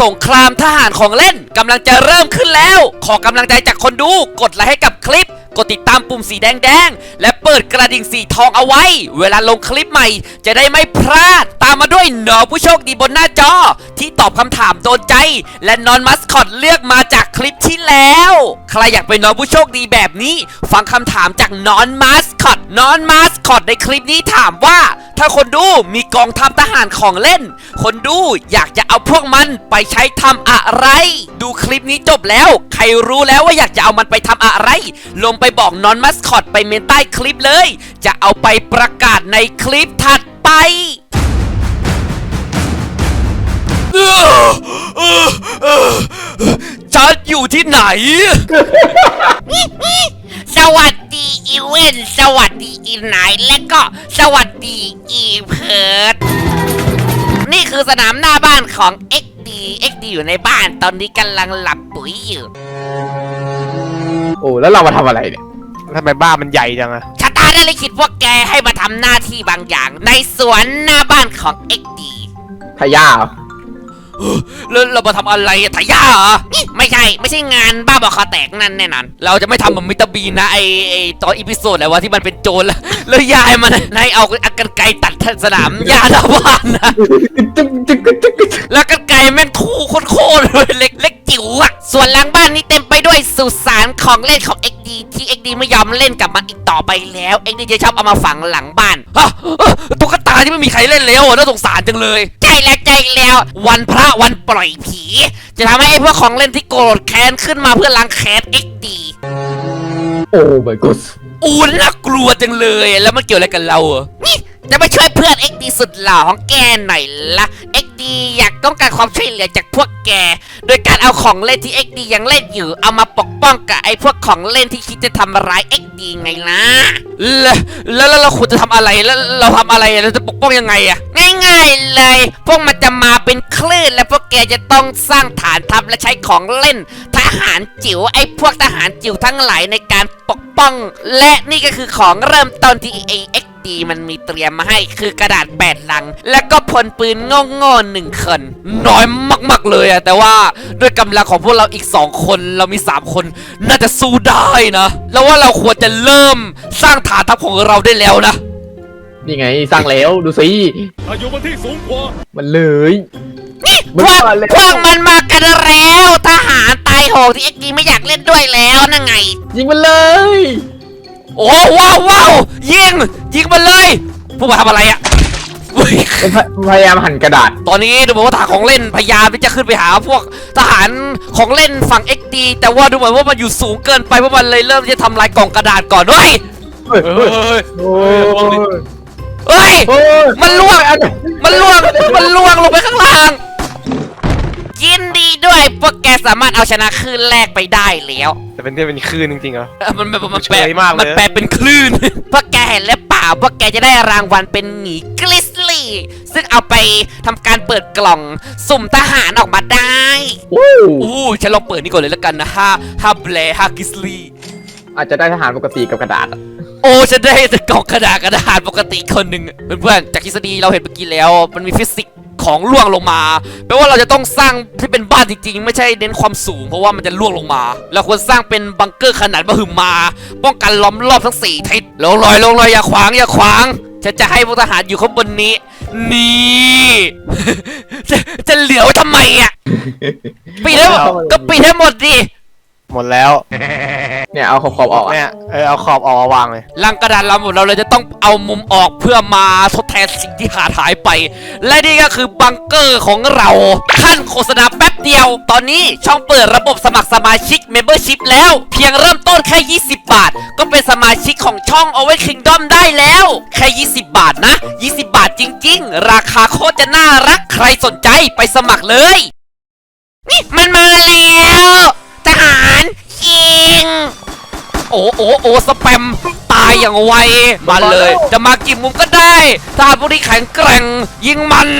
สงครามทหารของเล่นกำลังจะเริ่มขึ้นแล้ว ขอกำลังใจจากคนดู กดไลค์ให้กับคลิป กดติดตามปุ่มสีแดงๆและเปิดกระดิ่งสีทองเอาไว้ เวลาลงคลิปใหม่ จะได้ไม่พลาด ตามมาด้วยหนอผู้โชคดีบนหน้าจอ ที่ตอบคำถามโดนใจ และนอนมัสคอตเลือกมาจากคลิปที่แล้ว ใครอยากเป็นนอนผู้โชคดีแบบนี้ ฟังคำถามจากนอนมัสคอตนอนมัสคอตในคลิปนี้ถามว่า ถ้าคนดูมีกองทัพทหารของเล่น คนดูอยากจะเอาพวกมันไปใช้ทำอะไร ดูคลิปนี้จบแล้ว ใครรู้แล้วว่าอยากจะเอามันไปทำอะไร ลงไปบอกนอนมัสคอตไปเมนใต้คลิปเลย จะเอาไปประกาศในคลิปถัดไปเออเออเออฉันอยู่ที่ไหน สวัสดีอีเวนสวัสดีอีไหนและก็สวัสดีอีเพิร์ดนี่คือสนามหน้าบ้านของ XD XD อยู่ในบ้านตอนนี้กำลังหลับปุ๋ยอยู่ โอ้แล้วเรามาทำอะไรเนี่ยทำไมบ้านมันใหญ่จังอะชะตาได้ลิขิตพวกแกให้มาทำหน้าที่บางอย่าง ในสวนหน้าบ้านของ XD พย่าเหรอแล้วเรามาทำอะไรอะทายาเหรอนี่ไม่ใช่ ไม่ใช่งานบ้าบอคอแตกนั่นแน่นอน เราจะไม่ทำเหมือนมิสเตอร์บีนนะไอไอตอนอีพิโซดอะไรวะที่มันเป็นโจรแล้วแล้วยายมันนายเอาอักันไกรตัดสนามหญ้าหน้าบ้านนะ จึ๊กจึ๊กจึ๊กจึ๊กจึ๊กแล้วกันไกรแม่งทู่โคตรๆเลยเล็กเล็กจิ๋วอะส่วนหลังบ้านนี้เต็มไป ด้วยสุสานของเล่นของ XD ที่ XD ไม่ยอมเล่นกับมันอีกต่อไปแล้ว XD จะชอบเอามาฝังหลังบ้านฮะเอ้อตุ๊กตาที่ไม่มีใครเล่นแล้วอะน่าสงสารจังเลยใจแล้วใจแล้ว วันพระวันปล่อยผี จะทำให้ไอ้พวกของเล่นที่โกรธแค้นขึ้นมาเพื่อล้างแค้น XD โอ้ my god อูน่ากลัวจังเลยแล้วมันเกี่ยวอะไรกับเราอะนี่จะไปช่วยเพื่อน XD สุดหล่อของแกหน่อยละ XD อยากต้องการความช่วยเหลือจากพวกแก โดยการเอาของเล่นที่ XD ยังเล่นอยู่ เอามาปกป้องกับไอ้พวกของเล่นที่คิดจะทำร้าย XD ไงล่ะแล้วแล้วแล้วเราควรจะทำอะไร แล้วเราทำอะไร เราจะปกป้องยังไงอะง่ายๆเลย พวกมันจะมาเป็นคลื่นและพวกแกจะต้องสร้างฐานทัพและใช้ของเล่น ทหารจิ๋วไอ้พวกทหารจิ๋วทั้งหลายในการปกป้อง และนี่ก็คือของเริ่มต้นที่ AXD มันมีเตรียมมาให้คือกระดาษแปดลัง แล้วก็พลปืนโง่ๆหนึ่งคนน้อยมากๆเลยอะแต่ว่าด้วยกำลังของพวกเราอีกสองคนเรามีสามคนน่าจะสู้ได้นะ แล้วว่าเราควรจะเริ่มสร้างฐานทัพของเราได้แล้วนะ นี่ไงสร้างแล้วดูสิอายุมันที่สูงกว่ามันเลย นี่มันพวกมาแล้ว พวกมันมากันแล้ว ทหารตายโหงที่ XD ไม่อยากเล่นด้วยแล้วนั่นไง ยิงมันเลย โอ้ว้าวว้าวยิงยิงมันเลยพวกมาทำอะไรอะอุ๊ยมันพยพยายามหั่นกระดาษ ตอนนี้ดูเหมือนว่าทหารของเล่นพยายามที่จะขึ้นไปหาพวกทหารของเล่นฝั่ง XD แต่ว่าดูเหมือนว่ามันอยู่สูงเกินไปเพราะมันเลยเริ่มที่จะทำลายกล่องกระดาษก่อนด้วยเฮ้ยเอเฮ้ยอโอ้ยเฮ้ยโอ้ยมันล่วงมันล่วงมันล่วงลงไปข้างล่าง ยินดีด้วยพวกแกสามารถเอาชนะคลื่นแรกไปได้แล้ว แต่เป็นที่เป็นคลื่นจริงๆเหรอ เออมันแบบมันแปลเฉยมากเลย มันแปลเป็นคลื่น พวกแกเห็นแล้วเปล่าพวกแกจะได้รางวัลเป็นหมีกลิสลี่ ซึ่งเอาไปทำการเปิดกล่องสุ่มทหารออกมาได้โอ้ยอู้ฉันลองเปิดนี่ก่อนเลยแล้วกันนะฮาฮาแบลฮากิสลีอาจจะได้ทหารปกติกับกระดาษอะโอ้ฉันได้แต่กล่องกระดาษกระดาษปกติคนหนึ่งเพื่อนๆจากทฤษฎีเราเห็นเมื่อกี้แล้ว มันมีฟิสิกส์ ของล่วงลงมาแปลว่าเราจะต้องสร้างที่เป็นบ้านจริงๆ ไม่ใช่เน้นความสูง เพราะว่ามันจะล่วงลงมาเราควรสร้างเป็นบังเกอร์ขนาดมหึมา ป้องกันล้อมรอบทั้งสี่ทิศลงลอยลงลอยอย่าขวางอย่าขวางฉันจะให้พวกทหารอยู่ข้างบนนี้ นี่จะจะเหลียวทำไมอะปิดให้หมดก็ปิดให้หมดดิหมดแล้ว เนี่ยเอาขอบๆออกอะเนี่ยเออเอาขอบออกมาวางเลย ลังกระดานลำของเราเลยจะต้องเอามุมออกเพื่อมาทดแทนสิ่งที่ขาดหายไป และนี่ก็คือบังเกอร์ของเรา ขั้นโฆษณาแป๊บเดียว ตอนนี้ช่องเปิดระบบสมัครสมาชิก Membership แล้ว เพียงเริ่มต้นแค่ 20 บาท ก็เป็นสมาชิกของช่อง o w e Kingdom ได้แล้ว แค่ 20 บาทนะ 20 บาทจริง ๆ ราคาโคตรจะน่ารักใครสนใจไปสมัครเลย นี่มันมาแล้วทหารยิง โอ้โอ้โอ้สแปมตายอย่างไวมาเลย จะมากี่มุมก็ได้ถ้าพวกนี้แข็งแกร่ง ยิงมัน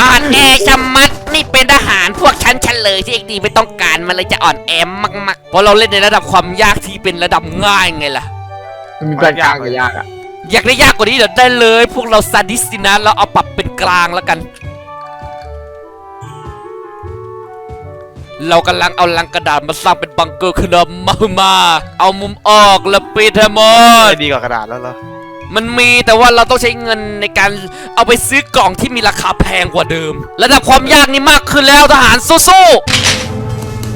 อ่อนแอชะมัดนี่เป็นทหารพวกฉันเฉลยที่เอกดีไม่ต้องการมันเลยจะอ่อนแอมากเพราะเราเล่นในระดับความยากที่เป็นระดับง่ายไงล่ะมันมีการกลางกับยากอะอยากได้ยากกว่านี้เดี๋ยวได้เลย พวกเราซาดิสสินะเราเอาปรับเป็นกลางแล้วกัน เรากำลังเอาลังกระดาษมาสร้างเป็นบังเกอร์ขนาดมามาเอามุมออกแล้วปิดให้หมดไม่ดีกว่ากระดาษแล้วเหรอมันมีแต่ว่าเราต้องใช้เงินในการเอาไปซื้อกล่องที่มีราคาแพงกว่าเดิม ระดับความยากนี่มากขึ้นแล้วทหารสู้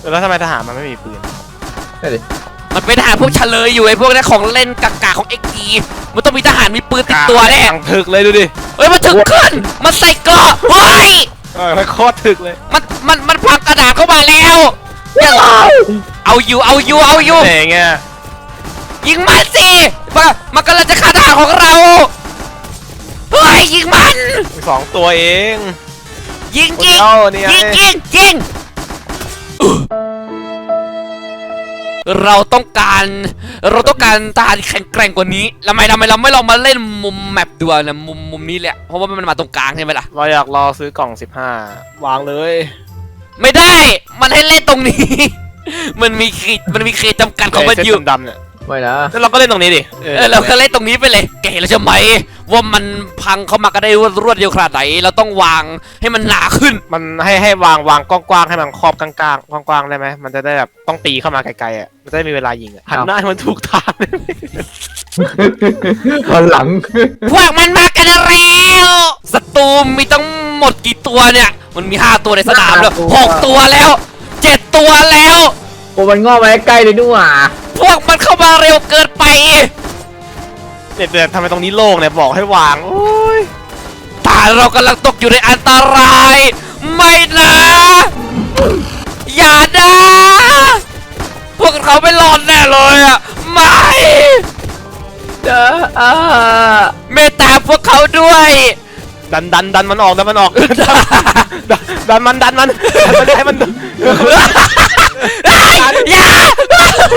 แล้วทำไมทหารมันไม่มีปืนนั่นดิๆมันเป็นทหารพวกเฉลยอยู่ไอ้พวกนั้นของเล่นกากาของเอ็กดีมันต้องมีทหารมีปืนติดตัวแน่ตังถึกเลยดูดิเอ้ยมันถึงขึ้นมันใส่เกราะเฮ้ยเออมันโคตรถึกเลยมันมันมันพั เอาอยู่เอาอยู่เอาอยู่เอย่างเงี้ยยิงมันสิมามันกำลังจะฆ่าทหารของเราเฮ้ยยิงมันมีสองตัวเอง ยิงโอ้ยิงเจ้าเนี่ยยิงยิงยิงเราต้องการเราต้องการทหารที่แข็งแกร่งกว่านี้ทำไมทำไมเราไม่ลองมาเล่นมุมแมปดูอะนะมุมมุมนี้แหละเพราะว่ามันมาตรงกลางใช่ไหมล่ะเราอยากรอซื้อกล่อง 15 วางเลย ไม่ได้มัน ให้เล่นตรงนี้ มันมีขีดมันมีขีดจำกัดของมันเส้อยู่ดำๆเนี่ย ไม่นะแล้วเราก็เล่นตรงนี้ดิ เออเราก็เล่นตรงนี้ไปเลยแกเห็นแล้วใช่ไหมว่ามันพังเข้ามาก็ได้รวดเร็วขนาดไหน เราต้องวางให้มันหนาขึ้น มันให้ให้วางวางกว้างๆให้มันครอบกลางๆกว้างๆได้ไหมมันจะได้แบบต้องตีเข้ามาไกลๆอะมันจะได้มีเวลายิงอะหันหน้าให้มันถูกทาง ตอนหลัง พวกมันมากันแล้วศัตรูมีทั้งหมดกี่ตัวเนี่ย มันมีห้าตัวในสนามแล้วห้าตัวหกตัวแล้วเจ็ด ตัวแล้ว โอ้มันงอมาใกล้เลยด้วยว่ะพวกมันเข้ามาเร็วเกินไปเนี่ยเดี๋ยวทำไมตรงนี้โล่งเนี่ยบอกให้วางโอ้ยตาเรากำลังตกอยู่ในอันตราย ไม่นะ อย่านะ พวกเขาไม่รอดแน่เลยอะ ไม่ เด้ออ่าเมตตาพวกเขาด้วย ดันดันดันมันออกดันมันออกดันดันมันดันมันดันมันให้มันอย่า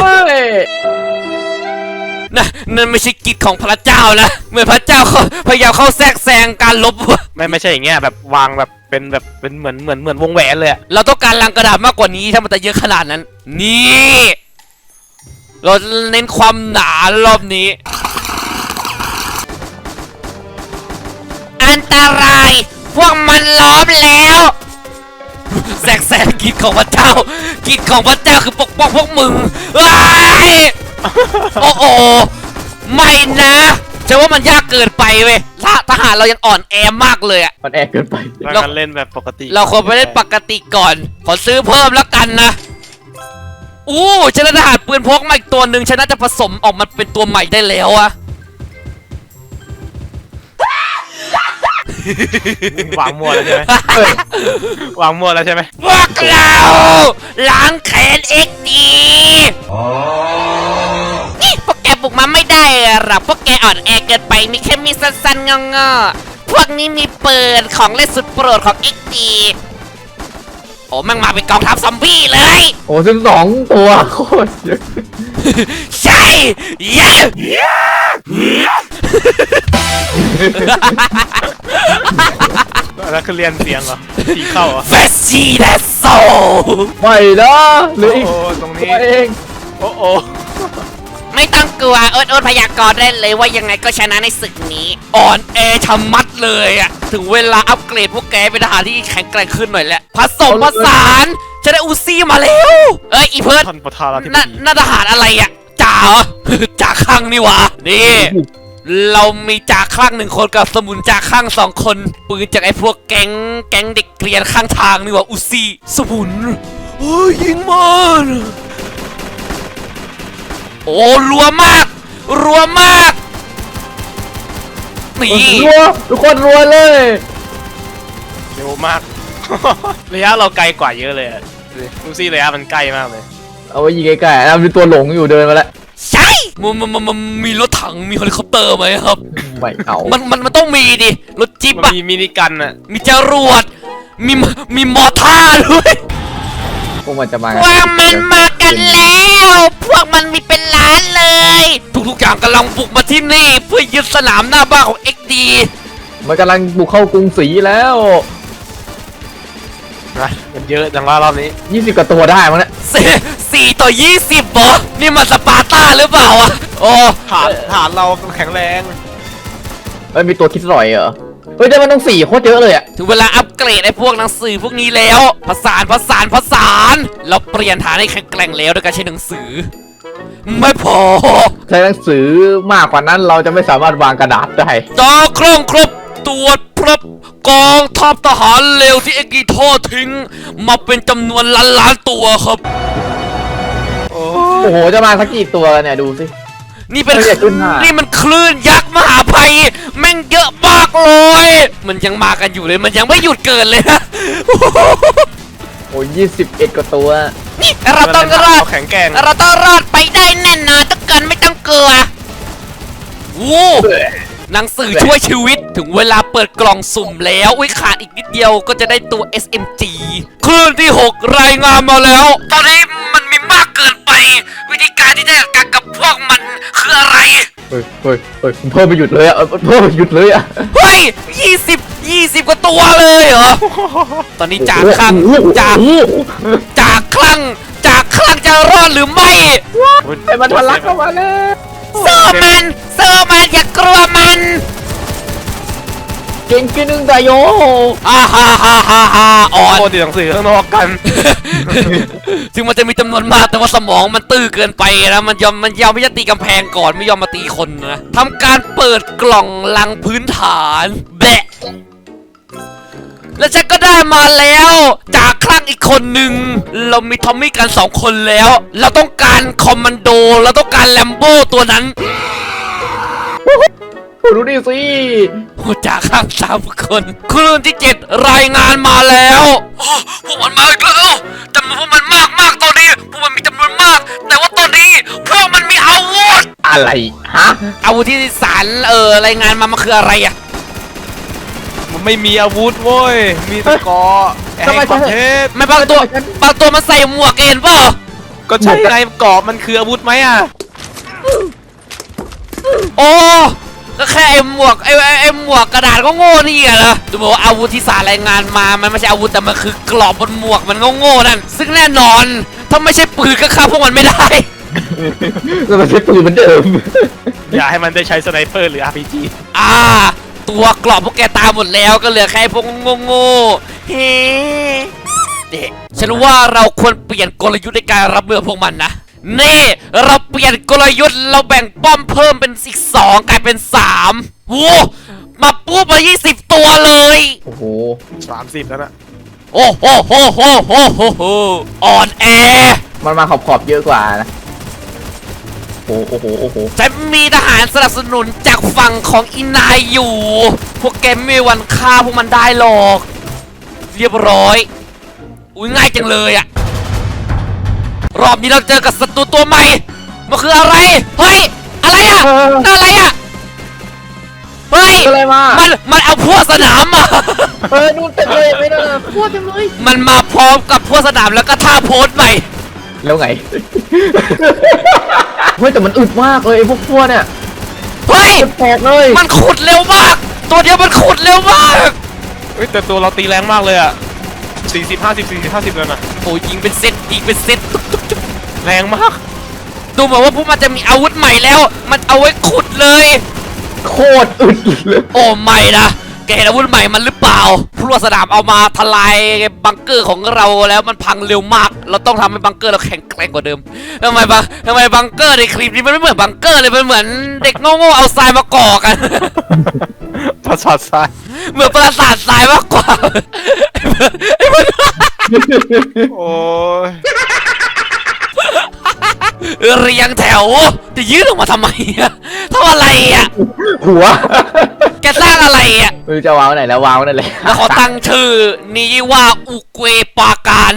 เฮ้ยนะนั่นไม่ใช่กิจของพระเจ้านะเหมือนพระเจ้าเขาพยายามเข้าแทรกแซงการลบ ไม่ไม่ใช่อย่างเงี้ยแบบวางแบบเป็นแบบเป็นเหมือนเหมือนเหมือนวงแหวนเลยอะเราต้องการลังกระดาษมากกว่านี้ถ้ามันจะเยอะขนาดนั้น นี่ เราเน้นความหนารอบนี้ อันตราย พวกมันล้อมแล้วแทรกแซงกิจของพระเจ้า กิจของพระเจ้าคือปกป้องพวกมึงว้ายโอ้โอไม่นะฉันว่ามันยากเกินไปเว้ยทหทหารเรายังอ่อนแอมากเลยอะ มันแอกเกินไปแล้วกันเล่นแบบปกติเราควรไปเล่นปกติก่อน ขอซื้อเพิ่มแล้วกันนะ อู้ฉันได้ทหารปืนพกมาอีกตัวหนึ่งฉันน่าจะผสมออกมาเป็นตัวใหม่ได้แล้วอะ วางมั่วแล้วใช่ไหมวางมั่วแล้วใช่ไหมพวกเราล้างแขนเอ็กดีนี่พวกแกบุกมาไม่ได้หรอกพวกแกอ่อนแอเกินไปมีแค่มีสั้นๆงอๆพวกนี้มีปืนของเล่นสุดโปรดของเอ็กดี โอ้แม่งมาเป็นกองทัพซอมบี้เลย โอ้ซึ่งสองตัวโคตรเยอะใช่เย้แล้วคือเรียนเสียงเหรอผีเข้าเหรอเฟสซีเดโซ ไม่นะเหลืออีกโอ้ตรงตันี้วเอง โอ้โอ้ ไม่ต้องกลัวเอิร์ดเอิร์ดพยากรณ์ได้เลยว่ายังไงก็ชนะในศึกนี้ อ่อนแอชะมัดเลยอะถึงเวลาอัปเกรดพวกแกเป็นทหารที่แข็งแกร่งขึ้นหน่อยแหละผสมผสานจะได้อูซี่มาแล้วเอ้ยอีเพิร์ดท่านประธานเราที่น่าดีน่าทหารอะไรอะจ่าเหรอ จ่าคลั่งนี่หวะนี่ เรามีจ่าคลั่งหนึ่งคนกับสมุนจ่าคลั่งสองคน ปืนจากไอ้พวกแก๊งแก๊งเด็กเกรียนข้างทางนี่หว่าอุซี่สมุนเฮ้ยยิงมัน โอ้รัวมากรัวมากนี่รัวทุกคนรัวเลยเร็วมาก ระยะเราไกลกว่าเยอะเลยอะดูซี่ระยะมันใกล้มากเลย เอาไว้ยิงใกล้ๆแล้วมีตัวหลงอยู่เดินมาแล้วใช่มันมันมันมันมีรถถังมีเฮลิคอปเตอร์ไหมครับไม่เอามันมันมันต้องมีดิรถจิ๊บมันอะมีมินิกันอะมีจรวดมีมมีมอท่าด้วยพวกมันจะมาว่ามันมากันแล้วพ วกมันมีเป็นล้านเลย ทุกๆอย่างกำลังบุกมาที่นี่ เพื่อยึดสนามหน้าบ้านของ XD มันกำลังบุกเข้ากรุงศรีแล้ว นะมันเยอะจังว่ารอบนี้ 20กว่าตัวได้มั้งเนี่ยสี่สี่ต่อยี่สิบเหรอนี่มันสปาร์ต้าหรือเปล่าอะโอ้ฐานฐานเราแข็งแรงถเอ้ยมีตัวคิดร่อยเหรอ เฮ้ยแต่มันต้องสี่โคตรเยอะเลยอะถึงเวลาอัปเกรดไอ้พวกหนังสือพวกนี้แล้วผสานผสานผสาน เราเปลี่ยนฐานให้แข็งแกร่งแล้วด้วยการใช้หนังสือ ไม่พอใช้หนังสือมากกว่านั้นเราจะไม่สามารถวางกระดาษได้จอคล่องครบตรวจพบกองทัพทหารเลวที่เอกิโทษทิ้ง มาเป็นจำนวนล้านล้านๆตัวครับ โอ้โห จะมาสักกี่ตัวเนี่ยดูสิ นี่เป็นไม่อยากขึ้นหน้านี่ นี่มันคลื่นยักษ์มหาภัย แม่งเยอะมากเลย มันยังมากันอยู่เลย มันยังไม่หยุดเกินเลยนะโอ้ยี่สิบเอ็ดกว่าตัวนี่เราต้องรอด เาแข็งแกร่งเราต้องรอดไปได้แน่นอนทุกคนไม่ต้องกลัววู้หนังสือช่วยชีวิตถึงเวลาเปิดกล่องสุ่มแล้วอุ้ยขาดอีกนิดเดียวก็จะได้ตัว SMG คลื่นที่ 6 รายงานมาแล้ว ตอนนี้มันมีมากเกินไป วิธีการที่จะจัดการกับพวกมันคืออะไร เฮ้ยเฮ้ยเฮ้ยมันเพิ่มไปหยุดเลยอะมันเพิ่มไปหยุดเลยอะเฮ้ยยี่สิบยี่สิบกว่าตัวเลยเหรอ ตอนนี้จากคลั่งโอ้โหจากโอ้โหจากคลั่งจากคลั่งจะรอดหรือไม่ ไอ้มันทะลักเข้ามาแล้วสู้มันสู้มันอย่ากลัวมัน เก่งกินหนึ่งแต่โยอ่าฮ่าฮ่าฮ่าฮ่าอ่อนโคตรหนังสือข้างนอกกัน ถึงมันจะมีจำนวนมากแต่ว่าสมองมันตื้อเกินไปนะมันยอมมันยอมไม่จะตีกำแพงก่อนไม่ยอมมาตีคนนะทำการเปิดกล่องลังพื้นฐานแบะ แล้วฉันก็ได้มาแล้ว จากคลั่งอีกคนหนึ่งเรามีทอมมี่กันสองคนแล้ว เราต้องการคอมมานโด เราต้องการแลมโบ้ตัวนั้น ดูดิสิโอ้จากข้างสามคนคลื่นที่เจ็ดรายงานมาแล้ว โอ้พวกมันมาอีกแล้วจำนวนพวกมันมากมากตอนนี้พวกมันมีจำนวนมาก แต่ว่าตอนนี้พวกมันมีอาวุธ อะไร ฮะ อาวุธที่สารเออรายงานมามันคืออะไรอะมันไม่มีอาวุธเว้ย มีแตะกอแห่ทำไมงประเทศไม่บางตัวบางตัวมันใส่หมวกเห็นเปล่า ก็ใช่ไงกรอบมันคืออาวุธไหมอะ โอ้ ก็แค่ไอ้หมวกไอ้ไอ้ไอ้หมวกกระดาษก็โง่นี่อะเหรอดูบอกว่าอาวุธที่สารรายงานมา มันไม่ใช่อาวุธแต่มันคือกรอบบนหมวกมันโง่ๆนั่น ซึ่งแน่นอน ถ้าไม่ใช่ปืนก็ฆ่าพวกมันไม่ได้ แล้วมันใช้ปืนเหมือนเดิม อย่าให้มันได้ใช้สไนเปอร์หรือ RPG อ่า ตัวกรอบพวกแกตายหมดแล้วก็เหลือแค่พวกโง่ๆเฮ้เด็ฉันว่าเราควรเปลี่ยนกลยุทธ์ในการรับมือพวกมันนะ นี่เราเปลี่ยนกลยุทธ์เราแบ่งป้อมเพิ่มเป็นอีกสองกลายเป็นสามโว้มาปุ๊บมายี่สิบตัวเลย โอ้โห30แล้วนะโอ้โหโหโหโหโหโหอ่อนแอ มันมาขอบขอบๆเยอะกว่านะโอ้โหโอ้โหโอ้โหฉันมีทหารสนับสนุนจากฝั่งของอินายอยู่ พวกแกไม่มีวันฆ่าพวกมันได้หรอก เรียบร้อย อุ้ยง่ายจังเลยอะ รอบนี้เราเจอกับศัตรูตัวใหม่ มันคืออะไร เฮ้ย อะไรอะเออ นั่นอะไรอะเฮ้ย อะไรมามัน มันเอาพวกสนามมา เออนู่นเต็มเลยไม่ได้เลยพวดเต็มเลยมันมาพร้อมกับพวกสนามแล้วก็ท่าโพสใหม่ แล้วไง เฮ้ยแต่มันอึดมากเลยไอ้พวกพวดเนี่ยเฮ้ย แตกเลยมันขุดเร็วมาก ตัวเดียวมันขุดเร็วมาก เฮ้ยแต่ตัวเราตีแรงมากเลยอะ40 50 40 50แล้วนะโอ้ยิงเป็นเซตยิงเป็นเซตตุ๊บตุ๊บตุ๊บ แรงมาก ดูเหมือนว่าพวกมันจะมีอาวุธใหม่แล้ว มันเอาไว้ขุดเลย โคตรอึดเลยโอ้ไม่นะแกเห็นอาวุธใหม่มันหรือเปล่าพลวสนามเอามาทลายบังเกอร์ของเราแล้วมันพังเร็วมาก เราต้องทำให้บังเกอร์เราแข็งแกร่งกว่าเดิมทำไมบังทำไมบังเกอร์ในคลิปนี้มันไม่เหมือนบังเกอร์เลยมันเหมือนเด็กโง่ๆเอาทรายมาก่อกันประสาททรายเหมือนปราสาททรายมากกว่าไอ้มันโอ้ย เรียงแถว จะยืดออกมาทำไมอะทำอะไรอะหัวแกสร้างอะไรอะไม่รู้จะวางไว้ไหนแล้ววางไว้นั่นแหละแล้วเขาตั้งชื่อนี้ว่าอุเกวปาการ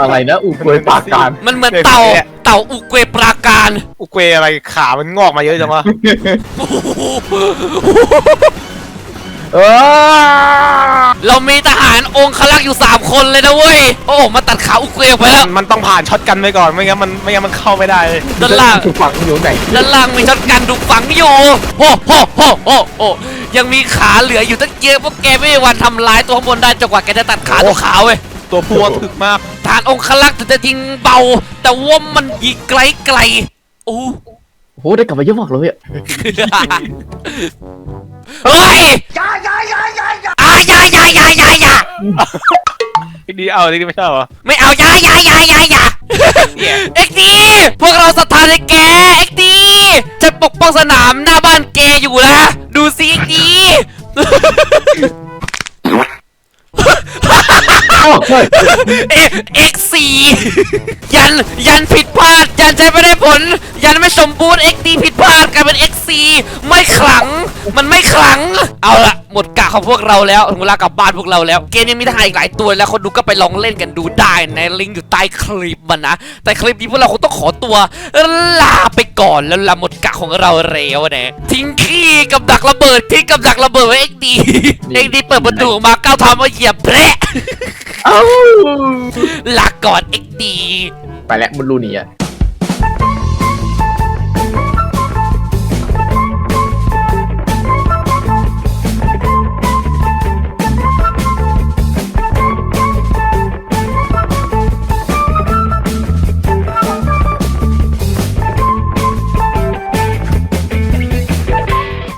อะไรนะอุกวยปากการมันเหมือนเต่า เต่าอุเกวปราการ อุเกวอะไรขา มันงอกมาเยอะจังวะ เออเรามีทหารองคลักษ์อยู่ 3 คนเลยนะเว้ย โอ้โหมาตัดขาอุเกวไปแล้ว มันต้องผ่านช็อตกันไปก่อน ไม่งั้นมันไม่งั้นมันเข้าไม่ได้เลยด้านล่างถูกฝังอยู่ไหนด้านล่างมีช็อตกันถูกฝังอยู่โอ้โหโหโหโหยังมีขาเหลืออยู่ตั้งเยอะพวกแกไม่มีวันทำร้ายตัวข้างบนได้จนกว่าแกจะตัดขาตัวขาวเว้ยตัวพัวถึกมากทหารองคลักษ์ถึงจะยิงเบา แต่ว่ามันยิงไกลไกลๆโอ้โอ้โหได้กลับมาเยอะมากเลยอะ เฮ้ยอ่าอย่าอย่าอย่าอย่าอย่าพี่ดีเอาที่ไม่ชอบเหรอ ไม่เอาอย่าอย่าอย่าอย่าอย่าเนี่ย เอ็กดีพวกเราศรัทธาในแกเอ็กดีจะปกป้องสนามหน้าบ้านแกอยู่นะดูสิเอ็กดีเอ้าเฮ้ยเอ็กเอ็กซียันยันผิดพลาด ยันใช้ไม่ได้ผล ยันไม่สมบูรณ์เอ็กดีผิดพลาดกลายเป็นเอ็กซีไม่ขลัง มันไม่ขลัง เอาละหมดกะของพวกเราแล้วถึงเวลากลับบ้านพวกเราแล้ว เกมยังมีทหารอีกหลายตัวแล้วคนดูก็ไปลองเล่นกันดูได้ในลิงก์อยู่ใต้คลิปมันนะแต่คลิปนี้พวกเราคงต้องขอตัวลาไปก่อนแล้วละหมดกะของเราแล้วนะทิ้งขี้กับดักระเบิดทิ้งกับดักระเบิดไว้เอ็กดีเอ็กดีเปิดประตูออกมาก้าวเท้ามาเหยียบแพะเอ้าลาก่อนเอ็กดี ไปแล้วมุดรูหนี่อะ